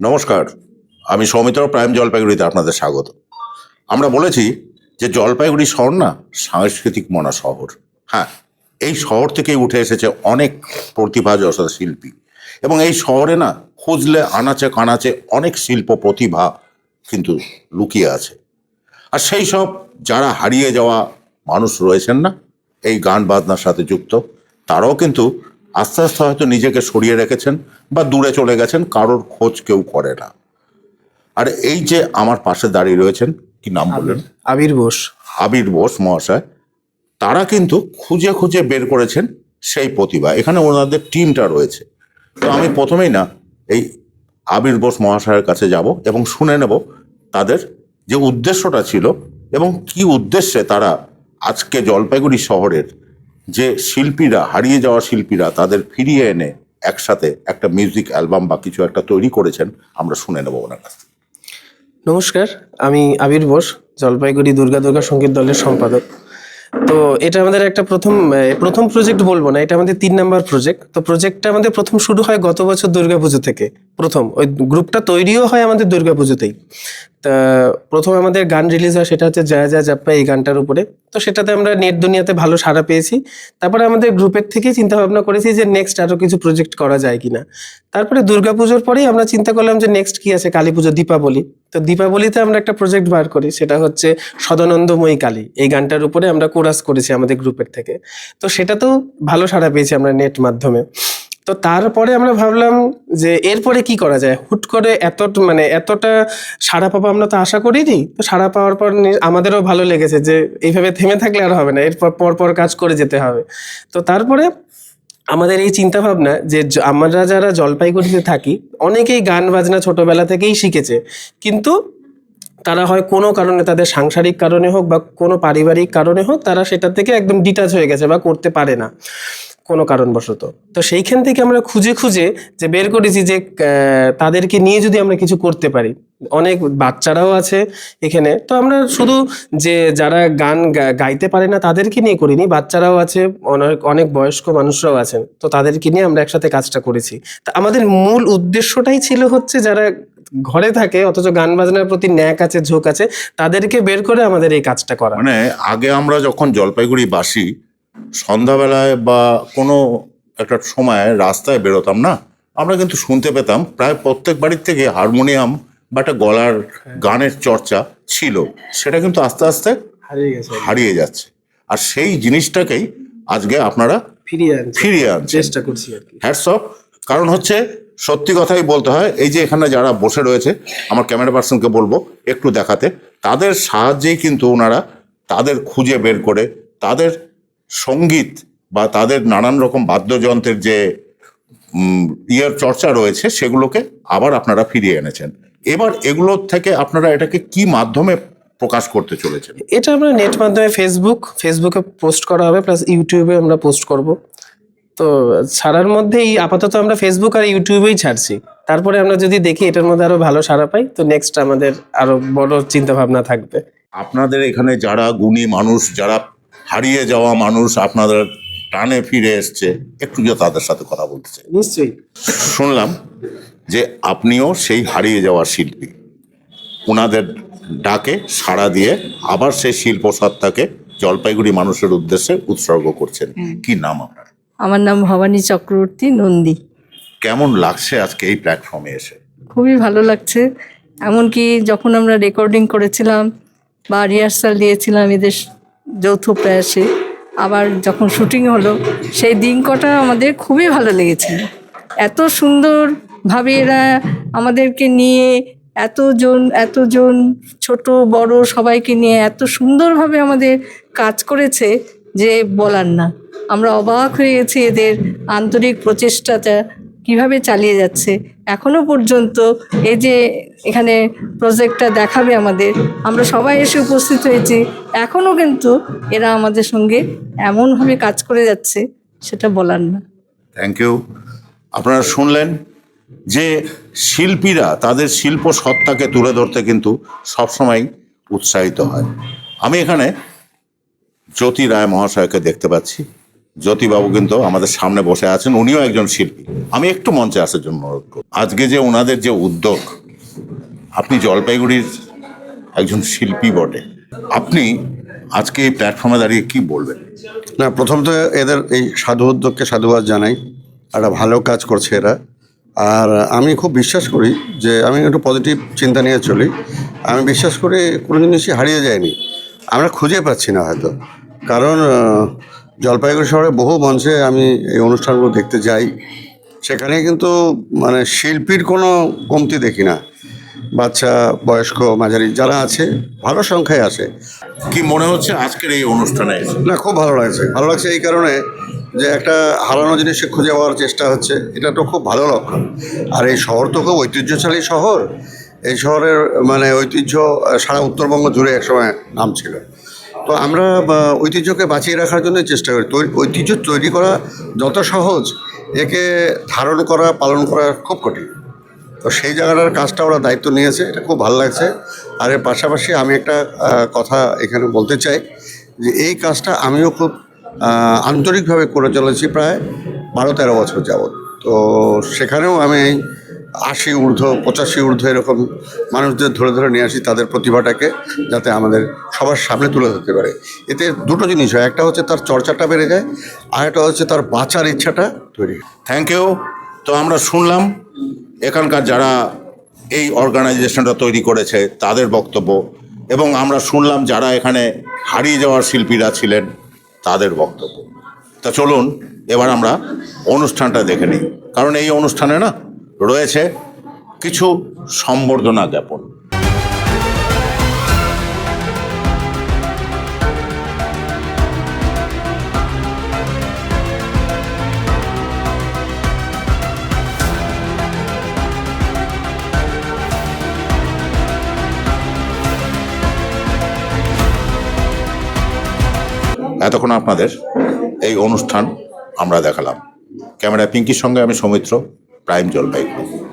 নমস্কার, আমি সৌমিত্র প্রাইম জলপাইগুড়িতে আপনাদের স্বাগত। আমরা বলেছি যে জলপাইগুড়ি শহর না সাংস্কৃতিক মনা শহর। হ্যাঁ এই শহর থেকেই উঠে এসেছে অনেক প্রতিভা যশা শিল্পী। এবং এই শহরে না খুঁজলে, আনাচে কানাচে অনেক শিল্প প্রতিভা কিন্তু লুকিয়ে আছে। আর সেই সব যারা হারিয়ে যাওয়া মানুষ রয়েছেন না, এই গান বাজনার সাথে যুক্ত, তারাও কিন্তু আস্তে আস্তে হয়তো নিজেকে সরিয়ে রেখেছেন বা দূরে চলে গেছেন কারোর খোঁজ কেউ করে না। আর এই যে আমার পাশে দাঁড়িয়ে রয়েছেন কি নাম বললেন? আবির বোস। আবির বোস মহাশয়। তারা কিন্তু খুঁজে খুঁজে বের করেছেন সেই প্রতিভা। এখানে ওনাদের টিমটা রয়েছে। তো আমি প্রথমেই না এই আবির বোস মহাশয়ের কাছে যাব এবং শুনে নেব তাদের যে উদ্দেশ্যটা ছিল এবং কি উদ্দেশ্যে তারা আজকে জলপাইগুড়ি শহরের যে শিল্পীরা, হারিয়ে যাওয়া শিল্পীরা তাদের ফিরিয়ে এনে একসাথে একটা মিউজিক অ্যালবাম বা কিছু একটা তৈরি করেছেন, আমরা শুনে নেব ওনার কাছ থেকে। নমস্কার, আমি আবির বোস, জলপাইগুড়ি দুর্গা দুর্গা সংগীত দলের সম্পাদক। তো এটা আমাদের একটা প্রথম প্রথম প্রজেক্ট বলব না, এটা আমাদের তিন নাম্বার প্রজেক্ট তো প্রজেক্টটা আমাদের প্রথম শুরু হয় গত বছর দুর্গাপুজো থেকে, প্রথম। ওই গ্রুপটা তৈরিও হয় আমাদের দুর্গাপুজোতেই। তা প্রথম আমাদের গান রিলিজ হয়, সেটা হচ্ছে জয়া জয়া জাপ্পা এই গানটার উপরে। তো সেটাতে আমরা নেট দুনিয়াতে ভালো সাড়া পেয়েছি। তারপরে আমাদের গ্রুপের থেকেই চিন্তা ভাবনা করেছি যে নেক্সট আরও কিছু প্রজেক্ট করা যায় কিনা। তারপরে দুর্গাপুজোর পরেই আমরা চিন্তা করলাম যে নেক্সট কি আছে? কালী পুজো দীপাবলি। তো দীপাবলিতে আমরা একটা প্রজেক্ট বার করি, সেটা হচ্ছে সদানন্দময়ী কালী। এই গানটার উপরে আমরা কোরাস করেছি আমাদের গ্রুপের থেকে। তো সেটাতেও ভালো সাড়া পেয়েছি আমরা নেট মাধ্যমে। তো তারপরে আমরা ভাবলাম যে এরপরে কি করা যায়? হুট করে এত মানে এতটা সাড়া পাবো আমরা তো আশা করিনি। তো সাড়া পাওয়ার পর আমাদেরও ভালো লেগেছে যে এইভাবে থেমে থাকলে আর হবে না। এরপর পর পর কাজ করে যেতে হবে। তো তারপরে আমাদের এই চিন্তা ভাবনা যে আমরা যারা জলপাইগুড়িতে থাকি, অনেকেই গান বাজনা ছোটবেলা থেকেই শিখেছে। কিন্তু তারা হয় কোনো কারণে, তাদের সাংসারিক কারণে হোক বা কোনো পারিবারিক কারণে হোক, তারা সেটা থেকে একদম ডিটাচ হয়ে গেছে বা করতে পারে না। কোনো কারণবশত। তো সেইখান থেকে আমরা খুঁজে খুঁজে যে বের করেছি যে তাদেরকে নিয়ে যদি আমরা কিছু করতে পারি। অনেক বাচ্চারাও আছে এখানে। তো আমরা শুধু যে যারা গান গাইতে পারে না তাদেরকে নিয়ে করিনি, বাচ্চারাও আছে, অনেক অনেক বয়স্ক মানুষরাও আছেন। তো তাদেরকে নিয়ে আমরা একসাথে কাজটা করেছি। তা আমাদের মূল উদ্দেশ্যটাই ছিল হচ্ছে যারা ঘরে থাকে, অথচ গান বাজনার প্রতি ন্যাক আছে, ঝোঁক আছে, তাদেরকে বের করে আমাদের এই কাজটা করা। মানে আগে আমরা যখন জলপাইগুড়ি বাসি সন্ধ্যাবেলায় বা কোনো একটা সময় রাস্তায় বেরোতাম না আমরা কিন্তু শুনতে পেতাম প্রায় প্রত্যেক বাড়ির থেকে হারমোনিয়াম বা একটা গলার গানের চর্চা ছিল। সেটা কিন্তু আস্তে আস্তে হারিয়ে যাচ্ছে। আর সেই জিনিসটাকেই আজকে আপনারা ফিরিয়ে আনছেন। চেষ্টা করছি হ্যাটস অফ কারণ হচ্ছে সত্যি কথাই বলতে হয় এই যে এখানে যারা বসে রয়েছে আমার ক্যামেরা পার্সনকে বলব একটু দেখাতে তাদের সাহায্যেই কিন্তু ওনারা তাদের খুঁজে বের করে তাদের সংগীত বা তাদের নানান রকম বাদ্যযন্ত্রের যে ইয়ের চর্চা রয়েছে সেগুলোকে আবার আপনারা ফিরিয়ে এনেছেন। এবার এগুলোর থেকে আপনারা এটাকে কি মাধ্যমে প্রকাশ করতে চলেছেন? এটা আমরা নেট মাধ্যমে ফেসবুক ফেসবুকে পোস্ট করা হবে প্লাস ইউটিউবে আমরা পোস্ট করব। তো ছাড়ার মধ্যেই আপাতত আমরা ফেসবুক আর ইউটিউবেই ছাড়ছি। তারপরে আমরা যদি দেখি এটার মধ্যে আরও ভালো সাড়া পাই তো নেক্সট আমাদের আরও বড় চিন্তা ভাবনা থাকবে। আপনাদের এখানে যারা গুণী মানুষ যারা হারিয়ে যাওয়া মানুষ আপনাদের টানে ফিরে এসছে। একটু যে তাদের সাথে কথা বলতে চাই। নিশ্চয়ই। শুনলাম যে আপনিও সেই হারিয়ে যাওয়া শিল্পী। ওনাদের ডাকে সাড়া দিয়ে আবার সেই শিল্প সত্তাকে জলপাইগুড়ি মানুষের উদ্দেশ্যে উৎসর্গ করছেন। কি নাম আপনার? আমার নাম ভবানী চক্রবর্তী নন্দী। কেমন লাগছে আজকে এই প্ল্যাটফর্মে এসে? খুবই ভালো লাগছে। এমনকি যখন আমরা রেকর্ডিং করেছিলাম বা রিহার্সাল দিয়েছিলাম এদের যৌথ প্রয়াসে। আবার যখন শুটিং হলো, সেই দিন কটা আমাদের খুবই ভালো লেগেছিল এত সুন্দরভাবে এরা আমাদেরকে নিয়ে, এতজন এতজন ছোট, বড় সবাইকে নিয়ে এত সুন্দরভাবে আমাদের কাজ করেছে যে বলার না। আমরা অবাক হয়ে গেছি এদের আন্তরিক প্রচেষ্টাটা। কীভাবে চালিয়ে যাচ্ছে? এখনও পর্যন্ত এই যে এখানে প্রজেক্টটা দেখাবে আমাদের, আমরা সবাই এসে উপস্থিত হয়েছি। এখনও কিন্তু এরা আমাদের সঙ্গে এমনভাবে কাজ করে যাচ্ছে, সেটা বলার না। থ্যাংক ইউ আপনারা শুনলেন যে শিল্পীরা তাদের শিল্প সত্তাকে তুলে ধরতে কিন্তু সবসময় উৎসাহিত হয়। আমি এখানে জ্যোতি রায় মহাশয়কে দেখতে পাচ্ছি। জ্যোতিবাবু কিন্তু আমাদের সামনে বসে আছেন, উনিও একজন শিল্পী। আমি একটু মঞ্চে আসার জন্য। আজকে যে ওনাদের যে উদ্যোগ, আপনি জলপাইগুড়ির একজন শিল্পী বটে। আপনি আজকে এই প্ল্যাটফর্মে দাঁড়িয়ে কি বলবেন? না, প্রথম তো এদের এই সাধু উদ্যোগকে সাধুবাদ জানাই। একটা ভালো কাজ করছে এরা। আর আমি খুব বিশ্বাস করি যে, আমি একটু পজিটিভ চিন্তা নিয়ে চলি। আমি বিশ্বাস করি কোনো জিনিসই হারিয়ে যায়নি। আমরা খুঁজে পাচ্ছি না হয়তো। কারণ জলপাইগুড়ি শহরে বহু মঞ্চে আমি এই অনুষ্ঠানগুলো দেখতে যাই। সেখানে কিন্তু মানে শিল্পীর কোনো কমতি দেখি না। বাচ্চা বয়স্ক মাঝারি যারা আছে ভালো সংখ্যায় আছে। কি মনে হচ্ছে আজকের এই অনুষ্ঠানে? না খুব ভালো লাগছে। ভালো লাগছে এই কারণে যে একটা হারানো জিনিস খুঁজে পাওয়ার চেষ্টা হচ্ছে এটা তো খুব ভালো লক্ষণ। আর এই শহর তো খুব ঐতিহ্যশালী শহর। এই শহরের মানে ঐতিহ্য সারা উত্তরবঙ্গ জুড়ে একসময় নাম ছিল তো আমরা ঐতিহ্যকে বাঁচিয়ে রাখার জন্য চেষ্টা করি। ঐতিহ্য তৈরি করা যত সহজ, একে ধারণ করা, পালন করা খুব কঠিন। তো সেই জায়গাটার কাজটা ওরা দায়িত্ব নিয়েছে, এটা খুব ভালো লাগছে। আর এর পাশাপাশি আমি একটা কথা এখানে বলতে চাই, যে এই কাজটা আমিও খুব আন্তরিকভাবে করে চলেছি প্রায় বারো তেরো বছর যাবৎ। তো সেখানেও আমি আশি ঊর্ধ্ব, পঁচাশি ঊর্ধ্ব এরকম মানুষদের ধরে ধরে নিয়ে আসি তাদের প্রতিভাটাকে যাতে আমাদের সবার সামনে তুলে ধরতে পারে। এতে দুটো জিনিস হয়, একটা হচ্ছে তার চর্চাটা বেড়ে যায়, আর একটা হচ্ছে তার বাঁচার ইচ্ছাটা তৈরি থ্যাংক ইউ তো আমরা শুনলাম, এখানকার যারা এই অর্গানাইজেশনটা তৈরি করেছে, তাদের বক্তব্য, এবং আমরা শুনলাম যারা এখানে হারিয়ে যাওয়ার শিল্পীরা ছিলেন, তাদের বক্তব্য। তা চলুন, এবার আমরা অনুষ্ঠানটা দেখে নিই। কারণ এই অনুষ্ঠানে না রয়েছে কিছু সম্বর্ধনা জ্ঞাপন। এতক্ষণ আপনাদের এই অনুষ্ঠান আমরা দেখালাম। ক্যামেরা পিঙ্কির সঙ্গে আমি সৌমিত্র। প্রাইম জলপাইগুড়ি।